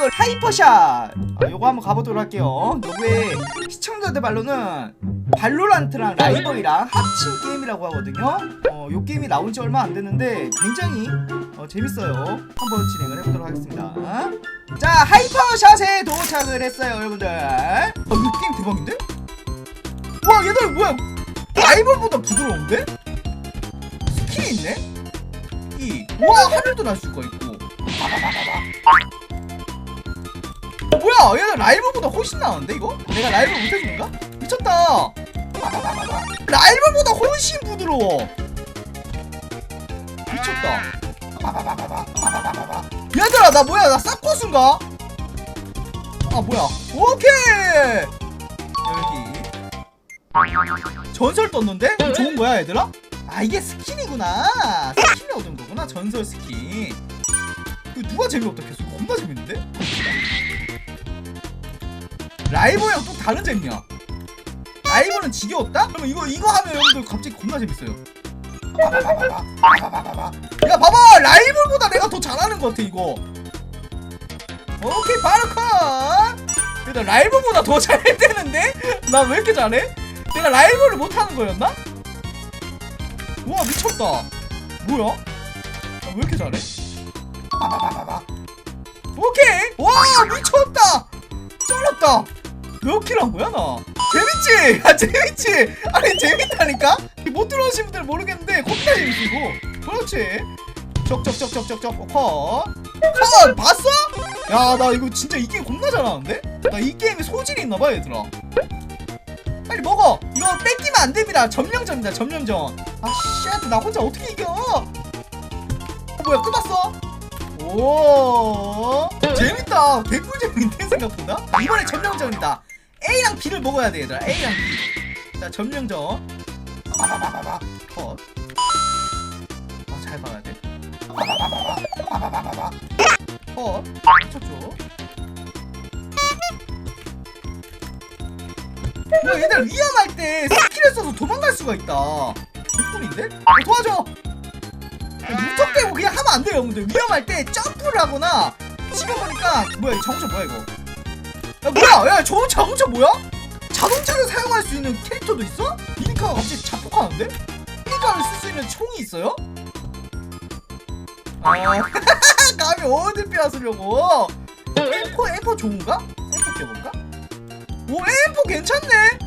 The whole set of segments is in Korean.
이거 하이퍼샷. 아, 요거 한번 가보도록 할게요. 요게 시청자들 말로는 발로란트랑 라이벌이랑 합친 게임이라고 하거든요. 어, 요 게임이 나온 지 얼마 안 됐는데 굉장히 어, 재밌어요. 한번 진행을 해보도록 하겠습니다. 자 하이퍼샷에 도착을 했어요 여러분들. 어, 이 게임 대박인데? 와 얘들 뭐야? 라이벌보다 부드러운데? 스킬이 있네? 이. 와 하늘도 날 수가 있고. 어, 뭐야 얘들 라이벌보다 훨씬 나은데 이거? 내가 라이벌 못해주는가? 미쳤다 라이벌보다 훨씬 부드러워 미쳤다 얘들아 나 뭐야 나 싹고수인가? 아 뭐야 오케이 여기 전설 떴는데? 좋은 거야 얘들아? 아 이게 스킨이구나 스킨을 얻은 거구나 전설 스킨 누가 재미없다 계속 겁나 재밌는데? 라이브랑 또 다른 재미야 라이브는 지겨웠다? 그러면 이거 이거 하면 여러분들 갑자기 겁나 재밌어요 야 봐봐 라이브보다 내가 더 잘하는 것 같아 이거 오케이 바로 컷 일단 라이브보다 더 잘 되는데? 나 왜 이렇게 잘해? 내가 라이브를 못하는 거였나? 우와 미쳤다 뭐야? 아, 왜 이렇게 잘해? 오케이 와 미쳤다 쩔었다 몇 킬 한 거야 나? 재밌지? 아 재밌지? 아니 재밌다니까? 못 들어오신 분들 모르겠는데 겁나 재밌고. 그렇지. 쩍쩍쩍쩍쩍쩍 컷. 컷! 봤어? 야 나 이거 진짜 이 게임 겁나 잘하는데? 나 이 게임에 소질이 있나봐 얘들아. 빨리 먹어! 이거 뺏기면 안 됩니다. 점령전이다 점령전. 아씨 나 혼자 어떻게 이겨? 어, 뭐야 끝났어? 오. 재밌다. 개꿀 재밌는데 생각보다? 이번에 점령전이다 A랑 B를 먹어야 돼 얘들아. A랑 B. 자 점령전. 바바바바바. 컷 아 잘 봐야 돼. 바바바바바 컷. 맞췄죠? 야 얘들 위험할 때 스킬을 써서 도망갈 수가 있다. 개꿀인데? 어, 도와줘! 무턱대고 그냥 하면 안 돼요 여러분들. 위험할 때 점프를 하거나 지금 보니까 뭐야 이 자동차 뭐야 이거 야 뭐야 야 저 자동차 뭐야? 자동차를 사용할 수 있는 캐릭터도 있어? 미니카가 갑자기 자폭하는데? 미니카를 쓸 수 있는 총이 있어요? 아 감히 어딜 빼앗으려고 M4 M4 좋은가? M4 껴볼까? 오 M4 괜찮네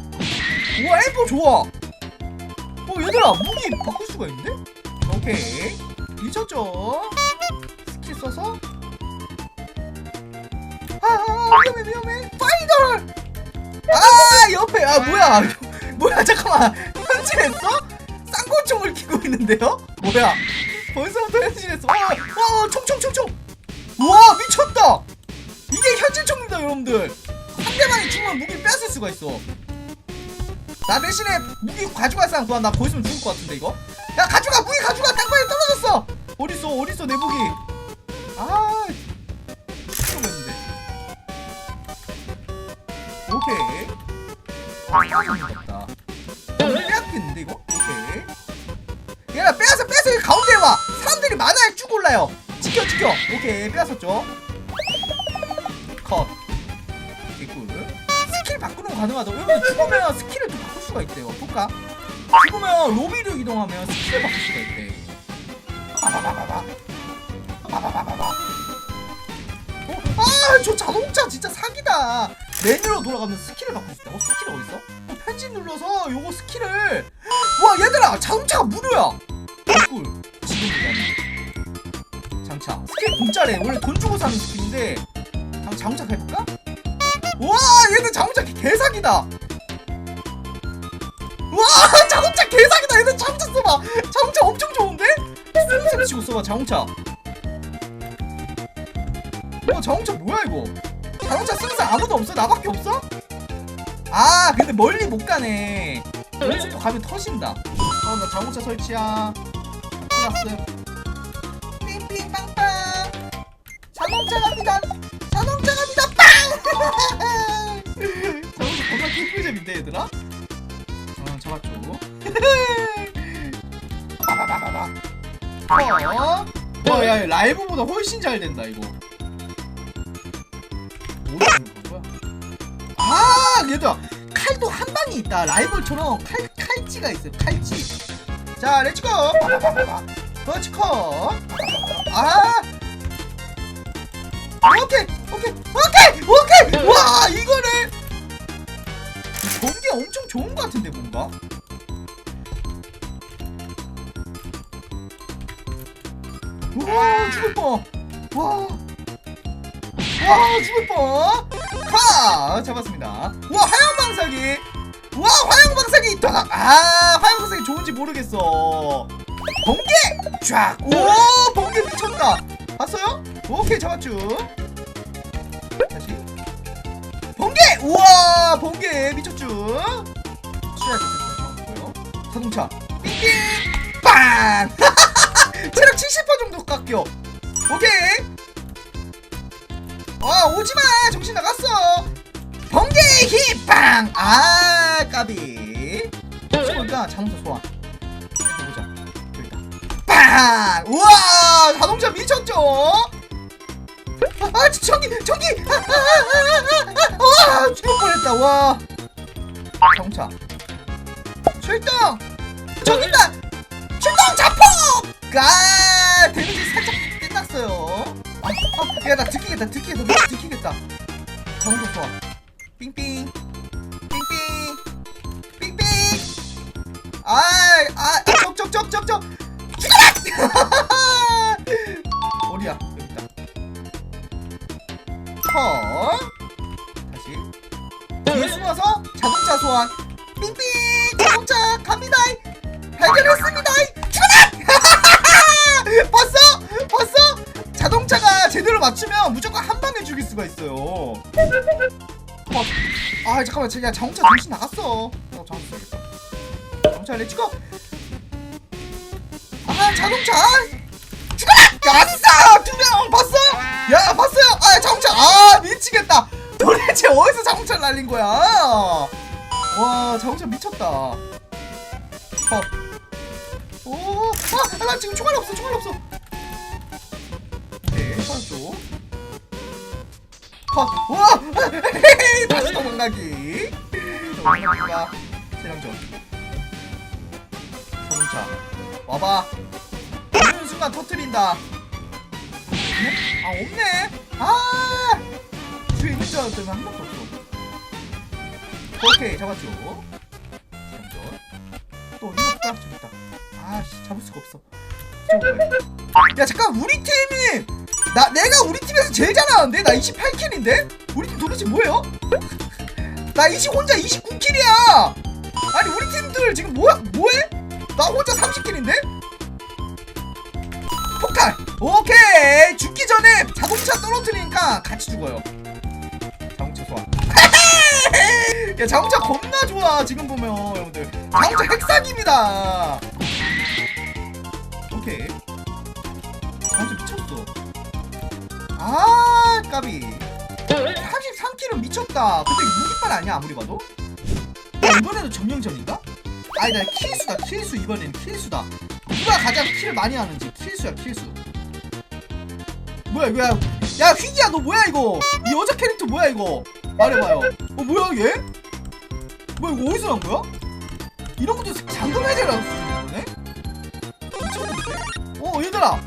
오 M4 좋아 어 얘들아 무기 바꿀 수가 있는데? 오케이 미쳤죠 스킬 써서 아 위험해 위험해. 파이널! 아 옆에 아 뭐야? 뭐야 잠깐만. 현질했어? 쌍권총을 키고 있는데요? 뭐야? 벌써부터 현질했어 어, 어 총총총총. 와 미쳤다. 이게 현질총입니다 여러분들. 상대방이 죽으면 무기 뺏을 수가 있어. 나 대신에 무기 가져갈 사람 구한 나 보였으면 죽을 것 같은데 이거? 야 가져가! 무기 가져가! 땅바닥에 떨어졌어! 어딨어 어딨어 내 무기? 아 오케이. 아 빼앗겠는데 이거? 오케이. 얘가 빼앗어 빼앗어 여기 가운데 와. 사람들이 많아야 쭉 올라요. 지켜 지켜. 오케이 빼앗았죠? 컷. 개꿀 스킬 바꾸는 거 가능하다고 여러분 죽으면 스킬을 또 바꿀 수가 있대요. 볼까? 죽으면 로비로 이동하면 스킬을 바꿀 수가 있대. 바바바바바 바바바바바. 어? 아 저 자동차 진짜 사기다 메뉴로 돌아가면 스킬을 바꿀 수 있다. 어 스킬 어딨어? 어, 편집 눌러서 요거 스킬을. 와 얘들아! 자동차가 무료야! 개꿀. 지금 얘기하는 장차. 스킬 공짜래. 원래 돈 주고 사는 스킬인데. 한번 자동차 해볼까? 와 얘들 자동차 개- 개사기다! 와 자동차 개사기다! 얘들 자동차 써봐. 자동차 엄청 좋은데? 쌩쌩 치고 써봐 자동차. 와 자동차 뭐야 이거 자동차 쓰는 사람 아무도 없어? 나밖에 없어? 아 근데 멀리 못 가네. 여기서 가면 터진다. 어 나 자동차 설치야. 플러스 삥삥 빵빵. 자동차 갑니다. 자동차 갑니다. 빵! 자동차 겁나 꿀꿀잼인데 얘들아? 어 잡았죠. 바바바바바 어? 어, 야, 야, 라이브보다 훨씬 잘 된다, 이거. 얘들아 칼도 한 방이 있다. 라이벌처럼 칼 칼찌가 있어요 칼찌 자 렛츠고 버치컷 아! 오케이 오케이 오케이 오케이! 와 이거는 번개 엄청 좋은 것 같은데 뭔가? 와 죽을 뻔와 와 죽을 뻔 하 잡았습니다. 와 화염방사기 와 화염방사기 아 화염방사기 좋은지 모르겠어. 번개! 쫙 오 번개 미쳤다. 봤어요? 오케이 잡았죠? 다시. 번개! 우와 번개 미쳤죠? 자동차. 삥삥 빵! 체력 70% 정도 깎여. 오케이 와 오지마! 정신 나갔어! 번개 힘빵! 아 까비. 소원가 자동차 소환 보자. 저기 있다. 빵! 우와! 자동차 미쳤죠? 아, 아 전기 전기! 아, 아, 아, 아, 아, 와! 죽을 뻔했다. 와. 자동차. 출동! 저기다! 출동! 자폭! 아 아, 아, 야나 들키겠다 들키겠다 나 들키겠다. 자동차 좋아 삥삥. 삥삥. 삥삥. 아아 적적적적적 죽어라! 어디야 여기 있다. 컷 다시. 뒤에 숨어서 자동차 소환. 삥삥 수가 있어요. 어. 아 잠깐만. 야 자동차 정신 나갔어. 어 자동차 써야겠다. 자동차 렛츠고 아 자동차. 야싸! 두명 봤어? 야 봤어요? 아 자동차. 아 미치겠다. 도대체 어디서 자동차를 날린 거야? 와 자동차 미쳤다. 어. 오 아 나 지금 총알 없어 총알 없어. 네 살았죠 컷! 와! 다시 도망가기. 도망가기가 세령전 자동차 와봐. 오는 순간 터트린다? 아 없네. 아! 주에 있는 줄 알았더니 한 번도 없어. 오케이 잡았죠? 세령전 또 어디 없다 저기 있다. 아씨 잡을 수가 없어. 야 잠깐 우리 팀이 나 내가 우리 팀에서 제일 잘하는데? 나 28킬인데? 우리 팀 도대체 뭐예요? 나 20, 혼자 29킬이야. 아니 우리 팀들 지금 뭐야 뭐해? 나 혼자 30킬인데? 폭탄! 오케이! 죽기 전에 자동차 떨어뜨리니까 같이 죽어요. 자동차 소환. 야 자동차 겁나 좋아 지금 보면 여러분들. 자동차 핵사기입니다. 오케이 아 까비 33킬은 미쳤다 근데 이거 무기빨 아니야 아무리 봐도 야 이번에도 점령전인가? 아니 나 킬수다 킬수 이번에는 킬수다 누가 가장 킬을 많이 하는지 킬수야 킬수 뭐야 이거 야, 야 휘기야 너 뭐야 이거 이 여자 캐릭터 뭐야 이거 말해봐요 어 뭐야 얘? 뭐야 이거 어디서 난 거야? 이런 것도 잠금 해제라고 쓰는 거네? 미쳤는데? 어 얘들아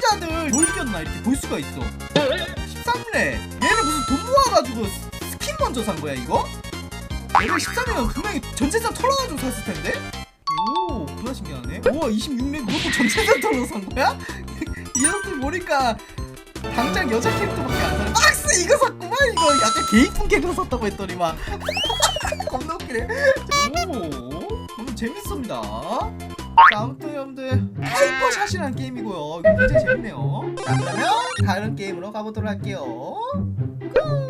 시청자들 뭘 이겼나? 이렇게 볼 수가 있어. 13래 얘는 무슨 돈 모아가지고 스- 스킨 먼저 산 거야 이거? 얘를 13이면 분명히 전재산 털어가지고 샀을 텐데? 오 그나 신기하네. 우와 26래 너도 전재산 털어서 산 거야? 이 녀석들 보니까 당장 여자 캐릭터밖에 안 사네. 박스 이거 샀구만 이거. 약간 개이쁜 캐릭터 샀다고 했더니만 겁나 웃기네. 오 너무 재밌습니다 자, 아무튼 여러분들 하이퍼샷이라는 게임이고요. 굉장히 재밌네요. 자, 그러면 다른 게임으로 가보도록 할게요. 꾹.